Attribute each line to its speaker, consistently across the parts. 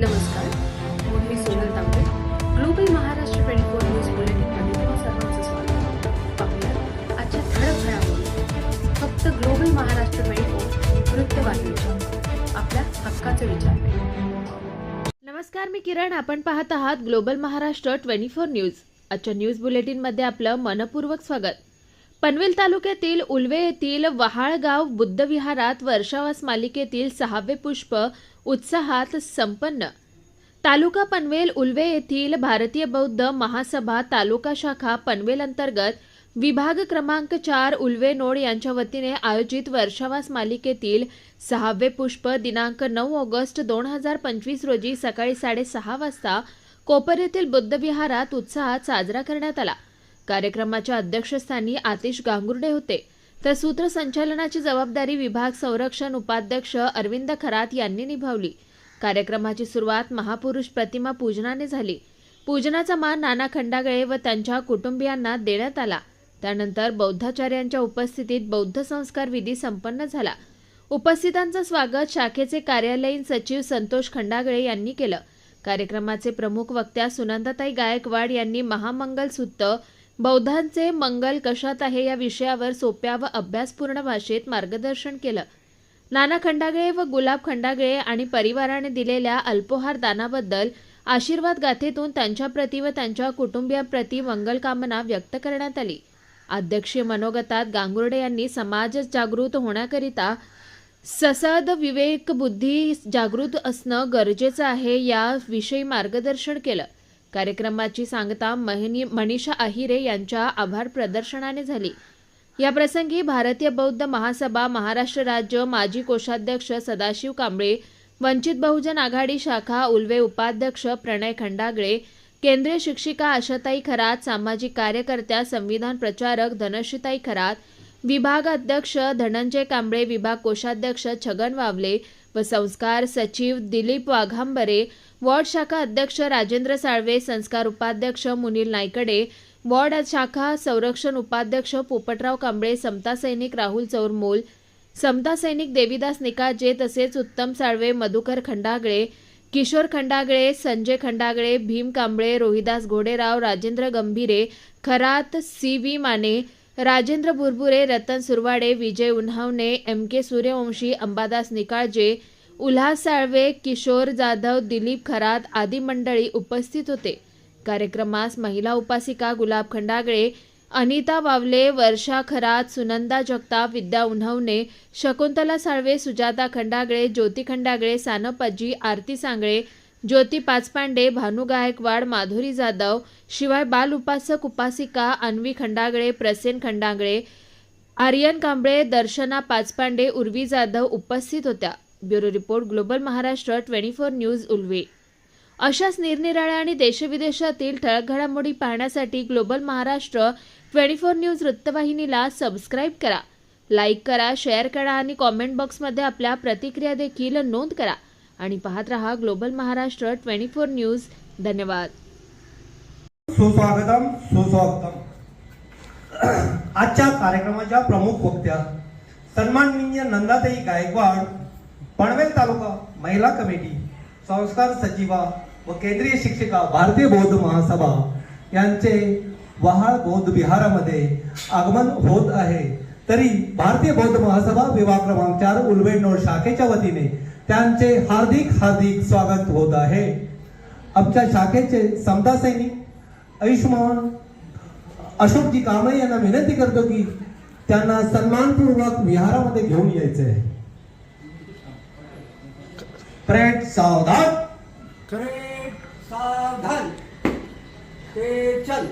Speaker 1: नमस्कार मी Sonal Tambe Global Maharashtra twenty four news बुलेटिनमध्ये तुम्हा सर्वांचं स्वागत पाहूया आजच्या ठळक घडामोडी. फक्त ग्लोबल महाराष्ट्र ट्वेंटी फोर वृत्तवाहिनीच्या आपल्या हक्काचे विचार
Speaker 2: नमस्कार मी किरण. आपण पाहत आहात Global Maharashtra twenty four news आजच्या न्यूज बुलेटिनमध्ये आपलं मनपूर्वक स्वागत. पनवेल तालुक्यातील उल्वे येथील वहाळगाव बुद्धविहारात वर्षावास मालिकेतील सहावे पुष्प उत्साहात संपन्न. तालुका पनवेल उल्वे येथील भारतीय बौद्ध महासभा तालुका शाखा पनवेल अंतर्गत विभाग क्रमांक चार उल्वे नोड यांच्या वतीने आयोजित वर्षावास मालिकेतील सहावे पुष्प दिनांक नऊ ऑगस्ट दोन हजार पंचवीस रोजी सकाळी साडेसहा वाजता कोपर येथील बुद्धविहारात उत्साहात साजरा करण्यात आला. कार्यक्रमाच्या अध्यक्षस्थानी आतिश गांगुर्डे होते. तर सूत्रसंचालनाची जबाबदारी विभाग संरक्षण उपाध्यक्ष अरविंद खरात यांनी निभावली. कार्यक्रमाची सुरुवात महापुरुष प्रतिमा पूजनाने झाली. पूजनाचा मान नाना खंडागळे व त्यांच्या कुटुंबियांना देण्यात आला. त्यानंतर बौद्धाचार्यांच्या उपस्थितीत बौद्ध संस्कार विधी संपन्न झाला. उपस्थितांचं स्वागत शाखेचे कार्यालयीन सचिव संतोष खंडागळे यांनी केलं. कार्यक्रमाचे प्रमुख वक्त्या सुनंदाताई गायकवाड यांनी महामंगल सुत्त बौद्धांचे मंगल कशात आहे या विषयावर सोप्या व अभ्यासपूर्ण भाषेत मार्गदर्शन केलं. नाना खंडागळे व गुलाब खंडागळे आणि परिवाराने दिलेल्या अल्पोहार दानाबद्दल आशीर्वाद गाथेतून त्यांच्याप्रती व त्यांच्या कुटुंबियांप्रती मंगलकामना व्यक्त करण्यात आली. अध्यक्षीय मनोगतात गांगुर्डे यांनी समाज जागृत होण्याकरिता ससद विवेक बुद्धी जागृत असणं गरजेचं आहे याविषयी मार्गदर्शन केलं. कार्यक्रमाची सांगता महिनी मनीषा अहिरे यांच्या आभार प्रदर्शनाने झाली. या प्रसंगी भारतीय बौद्ध महासभा महाराष्ट्र राज्य माजी कोषाध्यक्ष सदाशिव कांबळे वंचित बहुजन आघाडी शाखा उल्वे उपाध्यक्ष प्रणय खंडागळे केंद्रीय शिक्षिका आशाताई खरात सामाजिक कार्यकर्त्या संविधान प्रचारक धनश्रीताई खरात विभाग अध्यक्ष धनंजय कांबळे विभाग कोषाध्यक्ष छगन वावले व संस्कार सचिव दिलीप वाघांबरे वॉर्ड शाखा अध्यक्ष राजेंद्र साळवे संस्कार उपाध्यक्ष मुनील नायकडे वॉर्ड शाखा संरक्षण उपाध्यक्ष पोपटराव कांबळे समता सैनिक राहुल चौरमोल समता सैनिक देविदास निकाजे तसेच Uttam Salve Madhukar Khandagale Kishor Khandagale Sanjay Khandagale Bhim Kamble Rohidas Ghoderao Rajendra Gambhire Kharat C V Mane Rajendra Burbure Ratan Surwade Vijay Unhavane M के सूर्यवंशी अंबादास निकाळजे उल्हास साळवे किशोर जाधव दिलीप खरात आदी मंडळी उपस्थित होते. कार्यक्रमास महिला उपासिका गुलाब खंडागळे अनिता वावले वर्षा खरात सुनंदा जगताप विद्या उन्हवणे शकुंतला साळवे सुजाता खंडागळे ज्योती खंडागळे सानपजी आरती सांगळे ज्योती पाचपांडे भानू गायकवाड माधुरी जाधव शिवाय बाल उपासक उपासिका अन्वी खंडागळे प्रसेन खंडागळे आर्यन कांबळे दर्शना पाचपांडे उर्वी जाधव उपस्थित होत्या. Bureau report Global Maharashtra twenty four news Ulwe. अशाच निरनिराळ्या आणि देशविदेशातील ठळक घडामोडी पाहण्यासाठी Global Maharashtra twenty four news वृत्तवाहिनीला सबस्क्राईब करा. लाईक करा शेअर करा आणि कॉमेंट बॉक्समध्ये आपल्या प्रतिक्रिया देखील नोंद करा. आणि पाहत रहा Global Maharashtra twenty four news. धन्यवाद.
Speaker 3: सुस्वागतम सुस्वागतम. आजच्या कार्यक्रमाच्या प्रमुख वक्त्या सन्माननीय नंदाताई गायकवाड पनवेल तालुका महिला कमिटी संस्कार सचिवा व केंद्रीय शिक्षिका भारतीय बौद्ध महासभा यांचे वहाळ बौद्ध विहारामध्ये आगमन होत आहे. तरी भारतीय बौद्ध महासभा विभाग क्रमांक चार उलवेडनोड शाखेच्या वतीने त्यांचे हार्दिक हार्दिक स्वागत होत आहे. आमच्या शाखेचे समता सैनिक आयुष्मान अशोकजी कांबळे यांना विनंती करतो की त्यांना सन्मानपूर्वक विहारामध्ये घेऊन यायचे आहे परेड सावधान
Speaker 4: करेक्ट सावधान ते चल.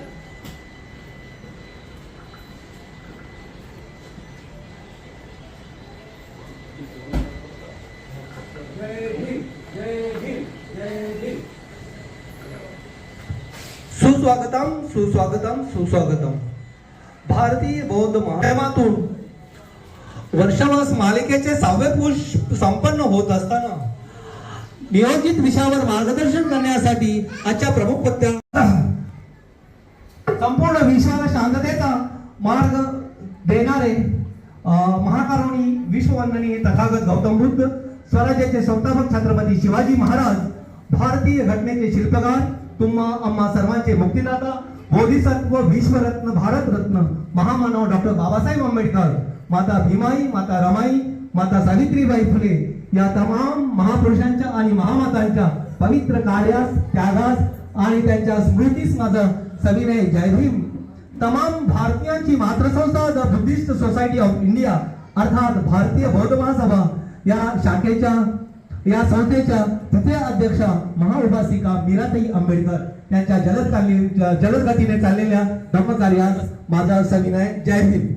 Speaker 3: सुस्वागतम सुस्वागतम सुस्वागतम. भारतीय बौद्ध माध्यमातून वर्षावास मालिकेचे सहावे पुरुष संपन्न होत असताना नियोजित विषयावर मार्गदर्शन करण्यासाठी आजच्या प्रमुख पत्त्या संपूर्ण विषयाला शांततेचा मार्ग देणारे महाकारुणी विश्ववंदनीय तथागत गौतम बुद्ध स्वराज्याचे संस्थापक छत्रपती शिवाजी महाराज भारतीय घटनेचे शिल्पकार तुम्हा आम्हा सर्वांचे मुक्तिदाता बोधिसत्व विश्वरत्न भारतरत्न महामानव डॉक्टर बाबासाहेब आंबेडकर. माता भीमाई माता रमाई माता सावित्रीबाई फुले या तमाम महापुरुषांच्या आणि महामातांच्या पवित्र कार्यास त्यागास आणि त्यांच्या स्मृतीस माझं सविनय जय भीम. तमाम भारतीयांची मातृसंस्था the Buddhist Society of India अर्थात भारतीय बौद्ध महासभा या शाखेच्या या संस्थेच्या तृतीय अध्यक्षा महाउपासिका मीराताई आंबेडकर यांच्या जलद काली- जलद गतीने चाललेल्या धम्मकार्यास माझा सविनय जय भीम.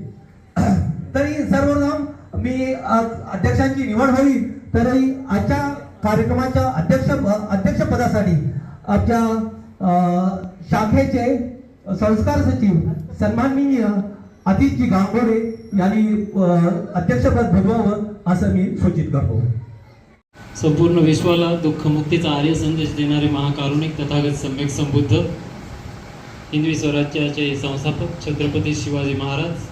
Speaker 3: तरी सर्वप्रथम मी अध्यक्षांची निवड होईल. तरी आजच्या कार्यक्रमाच्या अध्यक्ष अध्यक्षपदासाठी आमच्या शाखेचे संस्कार सचिव सन्माननीय आदित्यजी गांगोडे यांनी अध्यक्षपद भजवावं असं मी सूचित करतो.
Speaker 5: संपूर्ण विश्वाला दुःखमुक्तीचा आर्य संदेश देणारे महाकारुणिक तथागत सम्यक संबुद्ध हिंदवी स्वराज्याचे संस्थापक छत्रपती शिवाजी महाराज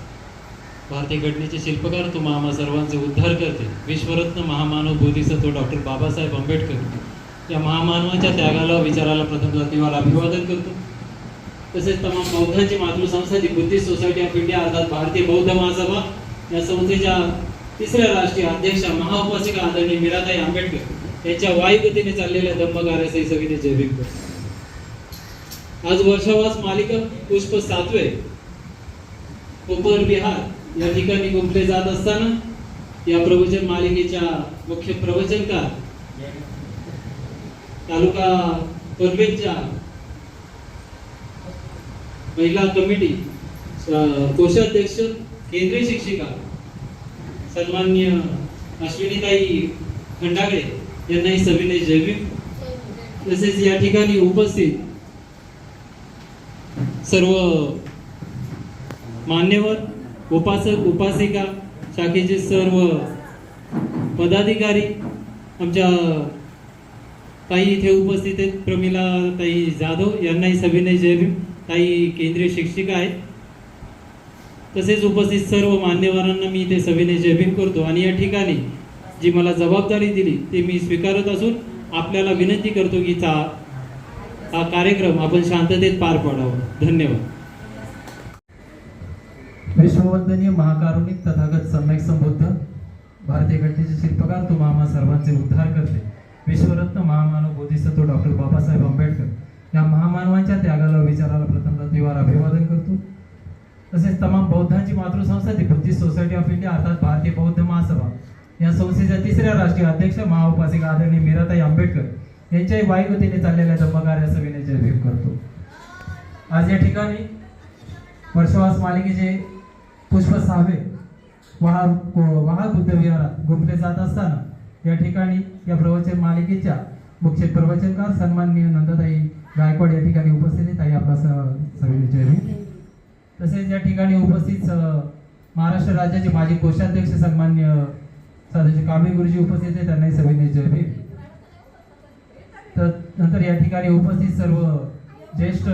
Speaker 5: भारतीय घटनेचे शिल्पकार तुम्हा मामा सर्वांचे उद्धार करते. विश्वरत्न महामानव बोधिसत्व डॉक्टर बाबासाहेब आंबेडकर. या महामानवाच्या त्यागाला विचाराला प्रथम जातीवाला अभिवादन करतो. तसेच तमाम बौद्धांची मातृसंस्था जी बुद्धिस्ट सोसायटी ऑफ इंडिया अर्थात भारतीय बौद्ध महासभा या संस्थेच्या तिसऱ्या राष्ट्रीय अध्यक्षा महाउपासिका आदरणीय मीराताई आंबेडकर यांच्या वायुगतीने चाललेल्या दंभकार्यासही सविने जय आज वर्षावास मालिका पुष्प सातवे कोपर बिहार या ठिकाणी गुंफले जात असताना या प्रवचन मालिकेच्या मुख्य प्रवचनकार तालुका पनवेलच्या महिला कमिटी कोषाध्यक्ष केंद्रीय शिक्षिका सन्मान्य अश्विनीताई खंडागळे यांनाही सविनय जैविक तसेच या ठिकाणी उपस्थित सर्व मान्यवर उपासक उपासिका शाखेचे सर्व पदाधिकारी आमच्या ताई इथे उपस्थित आहेत. प्रमिला ताई जाधव यांनाही सविनय जयभीम ताई केंद्रीय शिक्षिका आहेत. तसेच उपस्थित सर्व मान्यवरांना मी इथे सविनय जयभीम करतो. आणि या ठिकाणी जी मला जबाबदारी दिली ती मी स्वीकारत असून आपल्याला विनंती करतो की चा हा कार्यक्रम आपण शांततेत पार पाडावा. धन्यवाद.
Speaker 6: विश्ववंदनीय महाकारुणिक तथागत सम्यक संबुद्ध भारतीय घटनेचे शिल्पकार तो मामा सर्वांचे उद्धार करते. विश्वरत्न महामानव बोधिसत्व डॉक्टर बाबासाहेब आंबेडकर या महामानवांच्या त्यागाला विचाराला प्रथम तीव्र अभिवादन करतो. तसेच तमाम बौद्धांची मातृसंस्था ती बुद्धिस्ट सोसायटी ऑफ इंडिया अर्थात भारतीय बौद्ध महासभा या संस्थेच्या तिसऱ्या राष्ट्रीय अध्यक्ष महाउपासिका आदरणीय मीराताई आंबेडकर यांच्याही वायुगतीने चाललेल्या धम्मकार्यास विनय करतो. आज या ठिकाणी वर्षवास मालिकेचे पुष्प सहावे वहाळ वहाळ बुद्धविहारात गुंफले जात असताना या ठिकाणी या प्रवचन मालिकेच्या मुख्य प्रवचनकार सन्माननीय नंदाताई गायकवाड या ठिकाणी उपस्थित आहेत. आपला स- सविनय तसेच या ठिकाणी उपस्थित महाराष्ट्र राज्याचे माजी कोषाध्यक्ष सन्मान्य सदाशिव कांबळे गुरुजी उपस्थित आहेत. त्यांनाही सविनय जयभीम तर नंतर या ठिकाणी उपस्थित सर्व ज्येष्ठ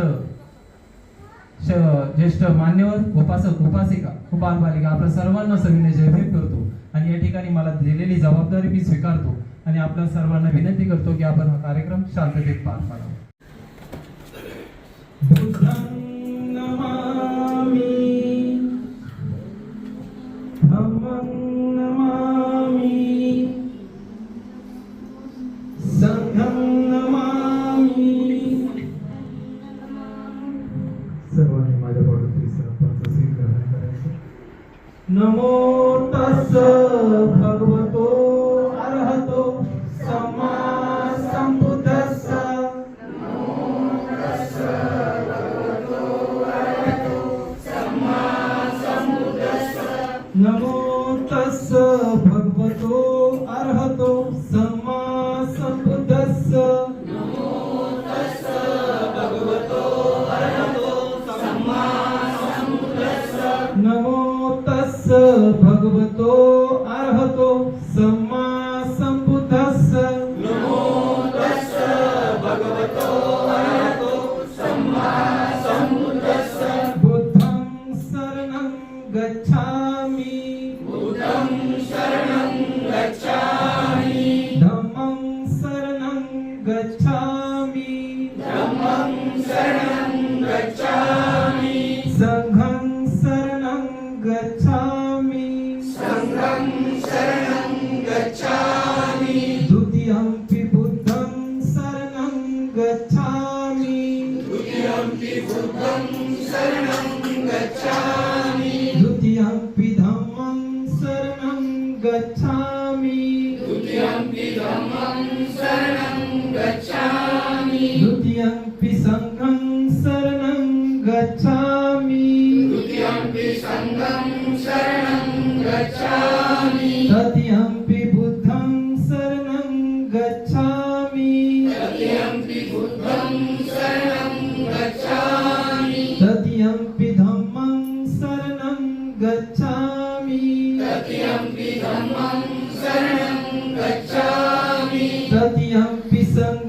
Speaker 6: ज्येष्ठ मान्यवर उपासक उपासिका व बालबालिका आपल्या सर्वांना सविनय जयभीत करतो. आणि या ठिकाणी मला दिलेली जबाबदारी मी स्वीकारतो. आणि आपल्या सर्वांना विनंती करतो की आपण हा कार्यक्रम शांततेत पार पाडावा. नमो तस्स भगवतो तियं पिसं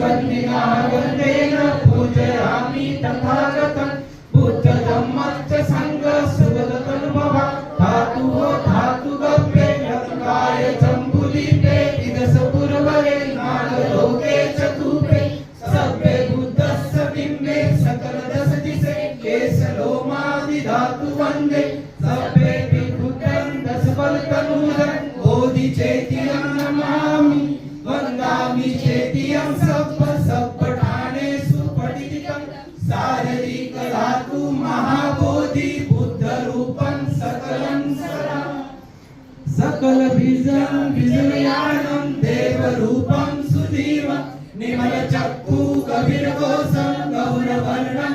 Speaker 6: ಪತ್ನಿ ಪೂಜೆ నిజం విజయానం
Speaker 5: దేవరూపం సుధీమ నిమల చక్కు కవిర కోసం గౌరవర్ణం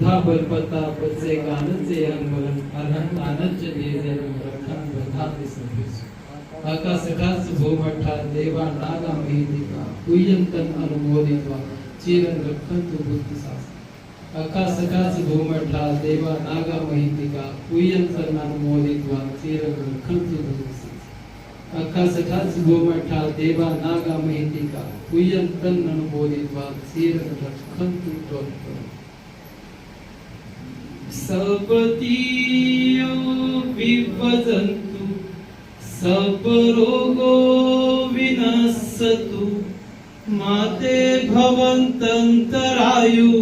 Speaker 5: सभे बलपता बचे गानचे अंगवन अनंत आनंद देजे रक्षण बधाते सभेसु आकाशकाच भूमठा देवा नागा मेदिका कुयंतन अनुमोदित्वा चिरं रखन्तु बुद्धि शास्त्र बुद्धिशास्त्र। आकाशकाच भूमठा देवा नागा महितिका कुयंतन अनुमोदित्वा चिरं रक्षन्तु बुद्धिशास्त्र। आकाशकाच भूमठा देवा नागा महितिका कुयंतन अनुमोदित्वा चिरं रक्षन्तु त्वत्परम् सपतीयो विभजन्तु सपरोगो विनश्यतु माते भवन्तन्तरायु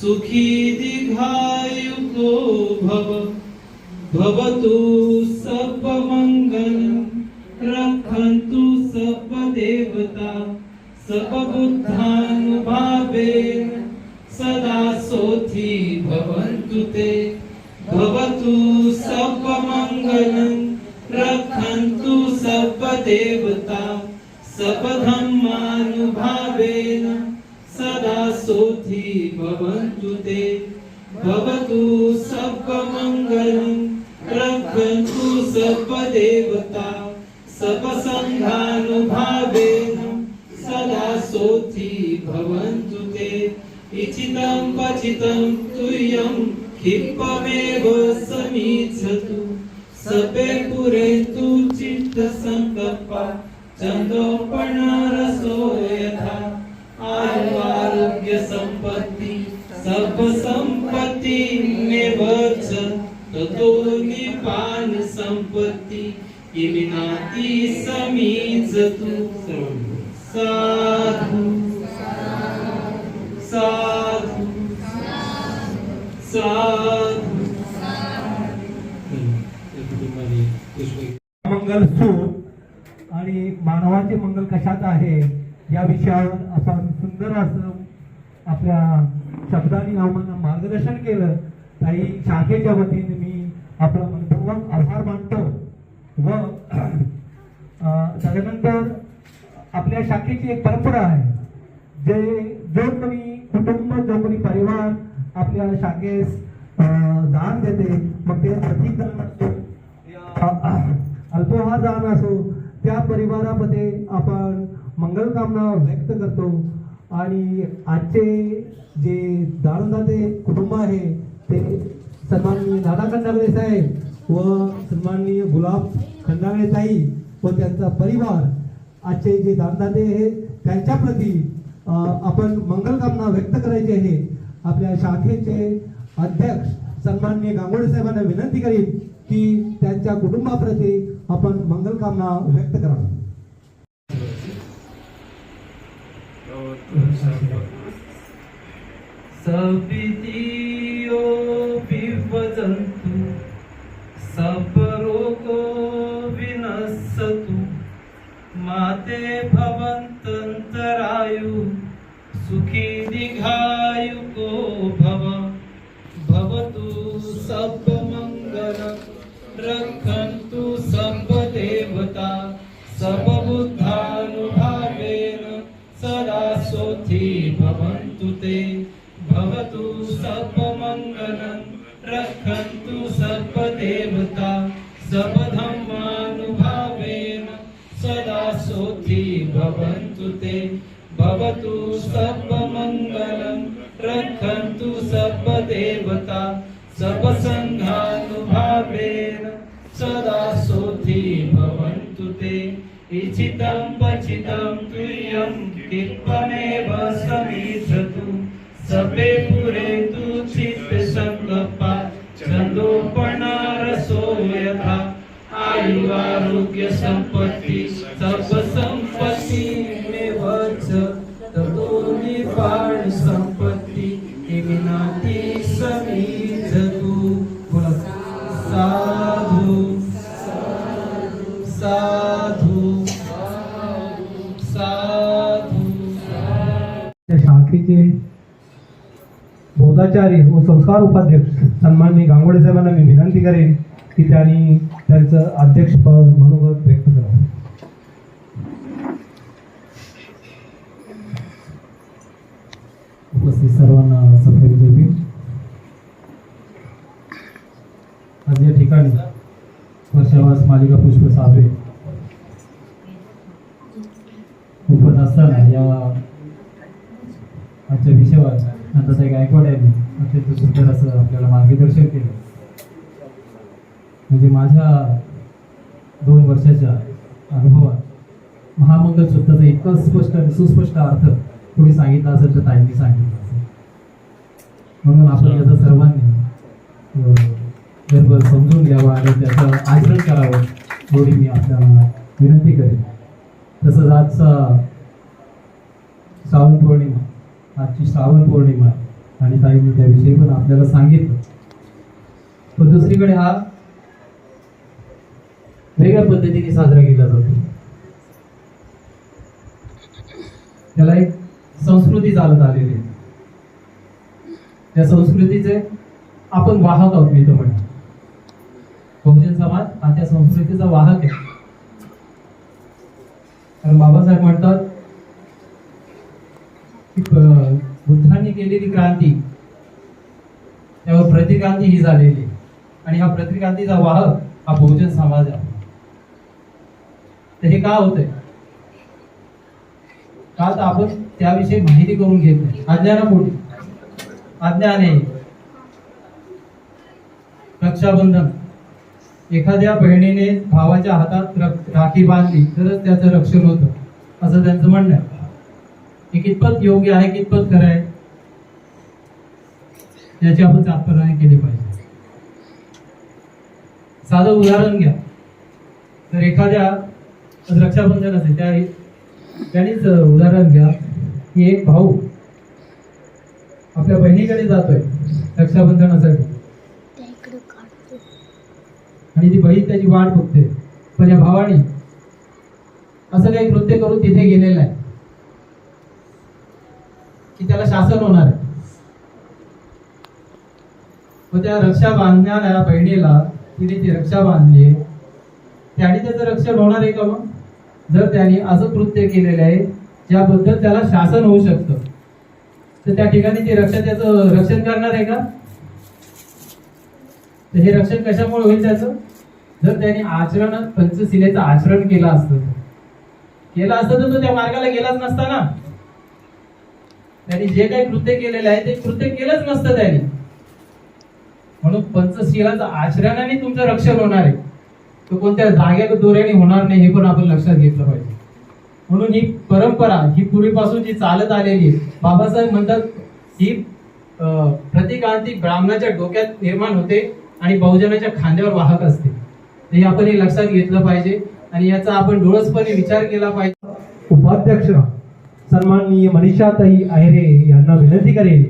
Speaker 5: सुखी दीर्घायुको भव। भवतु सपमङ्गलम् रक्षन्तु सपदेवता सपबुद्धानुभावेन सदा सोथी भवन्। ते भवतु सपमङ्गलम् रक्षन्तु सपदेवता सपधम्मानुभावेन सदा सोथी भवन्तु ते। भवतु सपमङ्गलम् रक्षन्तु सपदेवता सपसङ्घानुभावेन सदा सोथी भवन्तु ते। इचितं पचितं तुयं क्षिपमेव समीक्षतु सपे पुरे तु चित्त चित्तसङ्कल्पा चन्दोपणरसो यथा आयुरारोग्य सम्पत्ति सर्वसम्पत्ति मेवच ततो निपान सम्पत्ति किमिनाति समीचतु साधु साधु साधु
Speaker 7: या कुटुंबाने पुष्प
Speaker 3: मंगल सुख आणि मानवाचे मंगल कशात आहे या विषयावर आपण सुंदर असं आपल्या शब्दांनी आम्हाला मार्गदर्शन केलं. काही शाखेच्या वतीने मी आपला मनपूर्वक आभार मानतो व त्याच्यानंतर आपल्या शाखेची एक परंपरा आहे जे जो कोणी कुटुंब जो कोणी परिवार आपल्या शाखेस दान देते. मग ते आर्थिक असतो. अल्पोहार दान असो त्या परिवारामध्ये आपण मंगलकामना व्यक्त करतो. आणि आजचे जे दानदाते कुटुंब आहे ते सन्माननीय दादा खंडागळे साहेब व सन्माननीय गुलाब खंडागळे ताई व त्यांचा परिवार आजचे जे दानदाते आहे त्यांच्याप्रती आपण मंगलकामना व्यक्त करायची आहे. आपल्या शाखेचे अध्यक्ष सन्माननीय गांगोळे साहेबांना विनंती करीन. की त्यांच्या कुटुंबाप्रती आपण मंगलकामना व्यक्त करावी.
Speaker 5: सपितियो सर्वसङ्घानुभावेन सदा सोथी भवन्तु ते। इच्छितं पचितं तुल्यं कृपमेव समीक्षतु सपे पुरेतु चित्तसङ्कल्पा चन्दोपणारसो यथा। आयुरारोग्यसम्पत्ति सम्पत्ति
Speaker 3: बोधाचार्य व संस्कार उपाध्यक्ष सन्माननीय गांगोळे साहेबांना मी विनंती करेन की त्यांनी त्यांचं अध्यक्षपद मनोगत व्यक्त करावं.
Speaker 5: उपस्थित सर्वांना सत्य देवी आज या ठिकाणी वर्षावास मालिका पुष्प साबळे मार्गदर्शन केलं. म्हणजे माझ्या दोन वर्षाच्या अनुभवात महामंगल शब्दाचा इतका स्पष्ट आणि सुस्पष्ट अर्थ कोणी सांगितला असेल तर ताईंनी सांगितला असेल. म्हणून आपण याचा सर्वांनी गर्भ समजून घ्यावा आणि त्याचं आचरण करावं एवढी मी आपल्याला विनंती करेन. तसंच आजचा श्रावण पौर्णिमा आजची श्रावण पौर्णिमा. आणि ताईंनी त्याविषयी पण आपल्याला सांगितलं. पण दुसरीकडे हा वेगळ्या पद्धतीने साजरा केला जातो. त्याला एक संस्कृती चालत आलेली आहे. त्या संस्कृतीचे आपण वाहक आहोत मी तो म्हणतो बहुजन समाज हा त्या संस्कृतीचा वाहक आहे. कारण बाबासाहेब म्हणतात की बुद्धांनी केलेली क्रांती त्यावर प्रतिक्रांती ही झालेली आणि हा प्रतिक्रांतीचा वाहक हा बहुजन समाज आहे. तर हे का होतंय? का तर आपण त्याविषयी माहिती करून घेत नाही. अज्ञानापोटी अज्ञान आहे. रक्षाबंधन. एखाद्या बहिणीने भावाच्या हातात राखी बांधली तरच त्याचं रक्षण होतं असं त्यांचं म्हणणं आहे. हे कितपत योग्य आहे कितपत खरं आहे? याची आपण चातपणाने केली पाहिजे. साधं उदाहरण घ्या. तर एखाद्या रक्षाबंधन असेल त्या त्यांनीच उदाहरण घ्या की एक भाऊ आपल्या बहिणीकडे जातोय रक्षाबंधनासाठी. आणि ती बहीण त्याची वाट बघते. पण या भावाने असं काही कृत्य करून तिथे गेलेलं आहे. की त्याला शासन होणार आहे. मग त्या रक्षा बांधणाऱ्या बहिणीला तिने ती रक्षा बांधली आहे. त्याने त्याचं रक्षण होणार आहे का मग? जर त्याने असं कृत्य केलेलं आहे ज्याबद्दल त्याला शासन होऊ शकतं तर त्या ठिकाणी ते रक्षा त्याचं रक्षण करणार आहे का? तर हे रक्षण कशामुळे होईल त्याचं? जर त्याने आचरण पंचशिलेचं आचरण केलं असतं केलं असतं तर तो त्या मार्गाला गेलाच नसता ना. त्याने जे काही कृत्य केलेलं आहे ते कृत्य केलंच नसतं त्याने. म्हणून पंचशिलाचं आचरणाने तुमचं रक्षण होणार आहे. तो कोणत्या जाग्या दोऱ्याने होणार नाही हे पण आपण लक्षात घेतलं पाहिजे. म्हणून ही परंपरा ही पूर्वीपासून जी चालत आलेली आहे बाबासाहेब म्हणतात ही प्रतिकांती ब्राह्मणाच्या डोक्यात निर्माण होते आणि बहुजनाच्या खांद्यावर वाहक असते. हे आपण हे लक्षात घेतलं पाहिजे आणि याचा आपण डोळसपणे विचार केला पाहिजे.
Speaker 3: उपाध्यक्ष सन्माननीय मनीषाताई आहेरे यांना विनंती करेल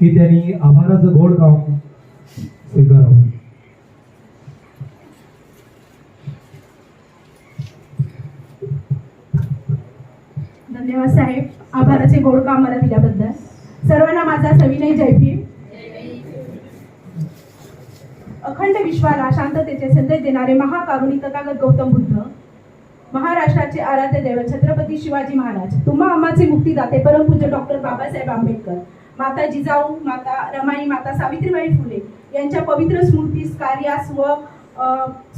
Speaker 3: की त्यांनी आभाराचं गोड गाऊन स्वीकारावं
Speaker 8: धन्यवाद साहेब. आभाराचे गोड कामाला दिल्याबद्दल. सर्वांना माझा सविनय जयभीम अखंड विश्वाला शांततेचे संदेश देणारे महाकारुणी तथागत गौतम बुद्ध महाराष्ट्राचे आराध्य दैवत छत्रपती शिवाजी महाराज तुम्हा आम्हाचे मुक्तीदाते परमपूज्य डॉक्टर बाबासाहेब आंबेडकर माता जिजाऊ माता रमाई माता सावित्रीबाई फुले यांच्या पवित्र स्मृतीस कार्यास व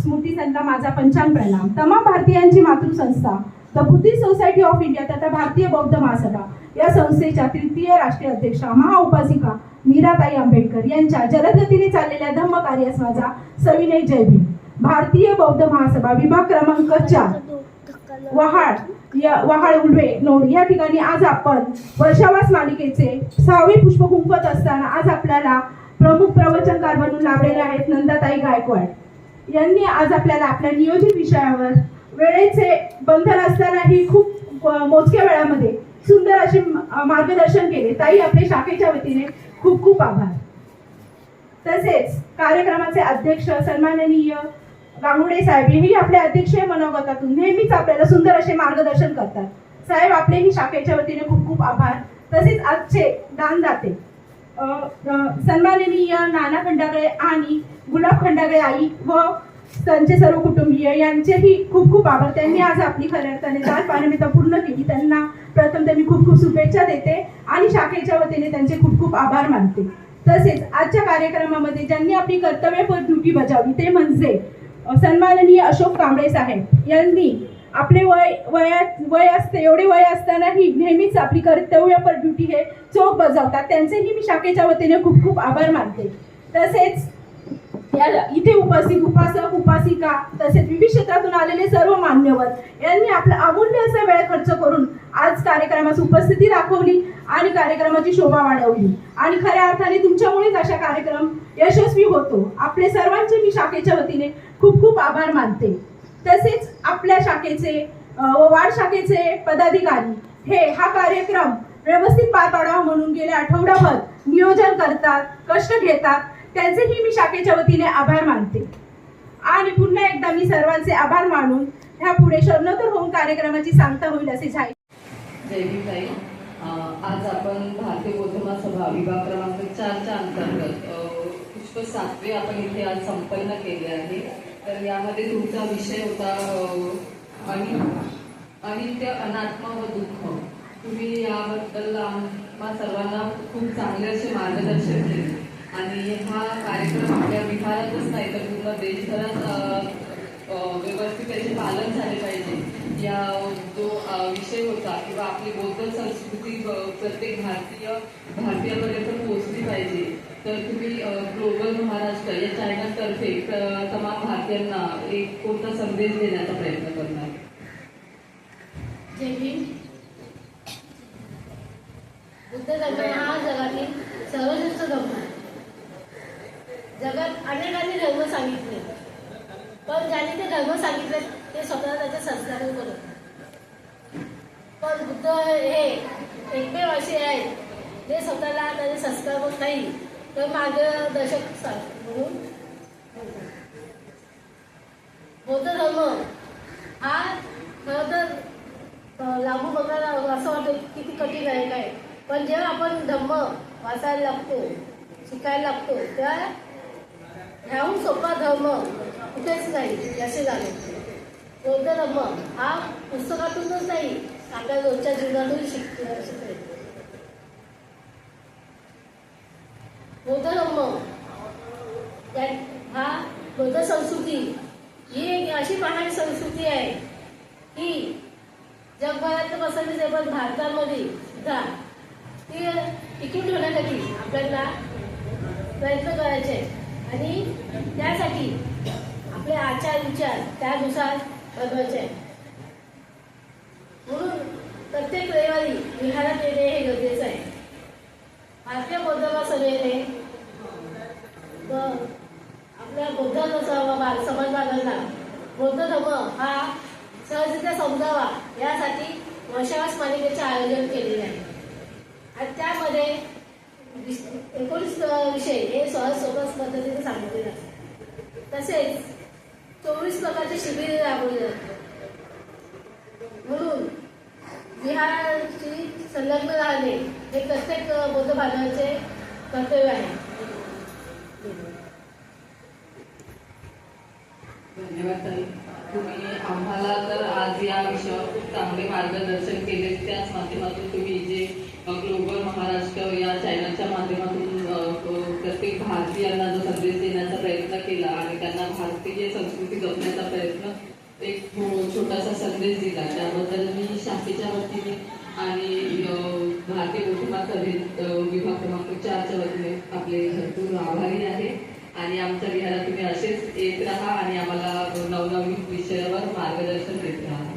Speaker 8: स्मृती त्यांना माझा पंचांग प्रणाम. तमाम भारतीयांची मातृसंस्था the Buddhist Society of India तथा भारतीय बौद्ध महासभा या संस्थेच्या तृतीय राष्ट्रीय अध्यक्षा महाउपासिका मीराताई आंबेडकर यांच्या जलदगतीने चाललेल्या धम्म कार्यास माझा सविनय जय भीम. भारतीय बौद्ध महासभा विभाग क्रमांक चार वहाड या वहाड उलवे नोड. या ठिकाणी आज आपण वर्षावास मालिकेचे सहावे पुष्प गुंफत असताना आज आपल्याला प्रमुख प्रवचनकार बनून लाभलेले आहेत नंदाताई गायकवाड. यांनी आज आपल्याला आपल्या नियोजित विषयावर वेळेचे बंधन असतानाही खूप मोजक्या वेळामध्ये सुंदर असे मार्गदर्शन केले. ताई आपल्या शाखेच्या वतीने खूप खूप आभार. तसेच कार्यक्रमाचे अध्यक्ष सन्माननीय गांगुडे साहेब हेही आपल्या अध्यक्षीय मनोगतातून नेहमीच आपल्याला सुंदर असे मार्गदर्शन करतात. साहेब आपलेही शाखेच्या वतीने खूप खूप आभार. तसेच आजचे दानदाते सन्माननीय नाना खंडागळे आणि गुलाब खंडागळे आई व त्यांचे सर्व कुटुंबीय यांचेही खूप खूप आभार. त्यांनी आज आपली खऱ्या अर्थाने दान पारमिता पूर्ण केली. त्यांना प्रथम त्यांनी खूप खूप शुभेच्छा देते आणि शाखेच्या वतीने त्यांचे खूप खूप आभार मानते. तसेच आजच्या कार्यक्रमामध्ये ज्यांनी आपली कर्तव्यपर ड्युटी बजावली ते म्हणजे सन्माननीय अशोक कांबळे साहेब यांनी आपले वय वयात वय असते एवढे वय असतानाही नेहमीच आपली कर्तव्य पर ड्युटी हे चोख बजावतात. त्यांचेही मी शाखेच्या वतीने खूप खूप आभार मानते. तसेच या इथे उपासिक उपासक उपासिका तसेच विविध क्षेत्रातून आलेले सर्व मान्यवर यांनी आपला अमूल्य असा वेळ खर्च करून आज कार्यक्रमास उपस्थिती दाखवली आणि कार्यक्रमाची शोभा वाढवली. आणि खऱ्या अर्थाने तुमच्यामुळेच अशा कार्यक्रम यशस्वी होतो. आपले सर्वांचे मी शाखेच्या वतीने खूप खूप आभार मानते. तसेच आपल्या शाखेचे व वार्ड शाखेचे पदाधिकारी. हे हा कार्यक्रम व्यवस्थित पार पाडावा म्हणून गेल्या आठवडाभर नियोजन करतात कष्ट घेतात. त्यांचेही मी शाखेच्या वतीने आभार मानते. आणि पुन्हा एकदा मी सर्वांचे आभार मानून ह्या पुढे शरणोत्तर होऊन कार्यक्रमाची सांगता होईल असे
Speaker 9: झाले आज आपण भारतीय बौद्ध सभा विभाग क्रमांक चारच्या अंतर्गत पुष्प सातवे आपण इथे आज संपन्न केले आहे. तर यामध्ये तुमचा विषय होता आणि अनित्य अनात्म व दुःख. तुम्ही याबद्दल आम्हा सर्वांना खूप चांगले असे मार्गदर्शन केले. आणि हा कार्यक्रम आपल्या विभागातच नाही तर पूर्ण देशभरात व्यवस्थित त्याचे पालन झाले पाहिजे. या जो विषय होता किंवा आपली बौद्ध संस्कृती प्रत्येक भारतीय भारतीयापर्यंत पोहोचली पाहिजे. तर तुम्ही ग्लोबल महाराष्ट्र या चॅनलतर्फे तमाम भारतीयांना एक कोणता संदेश देण्याचा प्रयत्न करणार?
Speaker 10: जय बुद्ध धर्म हा जगातील सर्वश्रेष्ठ धर्म आहे. जगात अनेकांनी धर्म सांगितले. पण ज्याने ते धर्म सांगितले ते स्वतः त्याचे संस्कार करत पण बुद्ध हे एकमेव असे आहेत ते स्वतःला त्याचे संस्कार होत नाही तर मार्गदर्शक सांग- म्हणून बौद्ध धर्म हा खरं तर लागू बघायला असं वाटतं किती कठीण आहे काय. पण जेव्हा आपण धम्म वाचायला लागतो शिकायला लागतो तर ह्याहून सोपा धर्म कुठेच नाही असे झाले बौद्ध हा पुस्तकातूनच नाही आपल्या रोजच्या जीवनातून शिक शिकते. बौद्ध हा बौद्ध संस्कृती. ही एक अशी पाहणारी संस्कृती आहे की जगभरात तर पसरलीच पण भारतामध्ये सुद्धा ती टिकून ठेवण्यासाठी आपल्याला प्रयत्न करायचे आणि त्यासाठी आपले आचार विचार त्यानुसार बनवायचे. आहे म्हणून प्रत्येक रविवारी विहारात येणे हे गरजेचं आहे. भारतीय बौद्ध सभेने व आपल्या बौद्ध समाज समाज बांधवांना बौद्ध धर्म हा सहजरित्या समजावा यासाठी वर्षावास मालिकेचे आयोजन केलेले आहे. आणि त्यामध्ये एकोणीस विषय हे सहज सोपं पद्धतीने सांगितले जातात. तसेच चोवीस प्रकारचे शिबिर राबवले जाते म्हणून विहाराची संलग्न राहणे हे प्रत्येक बौद्ध बांधवांचे कर्तव्य आहे.
Speaker 9: धन्यवाद ताई. तुम्ही आम्हाला तर आज या विषयावर खूप चांगले मार्गदर्शन केले त्याच माध्यमातून तुम्ही जे ग्लोबल महाराष्ट्र या चॅनलच्या माध्यमातून प्रत्येक भारतीयांना जो संदेश देण्याचा प्रयत्न केला आणि त्यांना भारतीय संस्कृती जपण्याचा प्रयत्न एक हो, छोटासा संदेश दिला. त्याबद्दल मी शाखेच्या वतीने आणि भारतीय कुटुंबात सभेत विभाग क्रमांक चारच्या वतीने आपले भरपूर आभारी आहे. आणि आमच्या विहारात तुम्ही असेच येत राहा आणि आम्हाला नवनवीन विषयावर मार्गदर्शन देत राहा.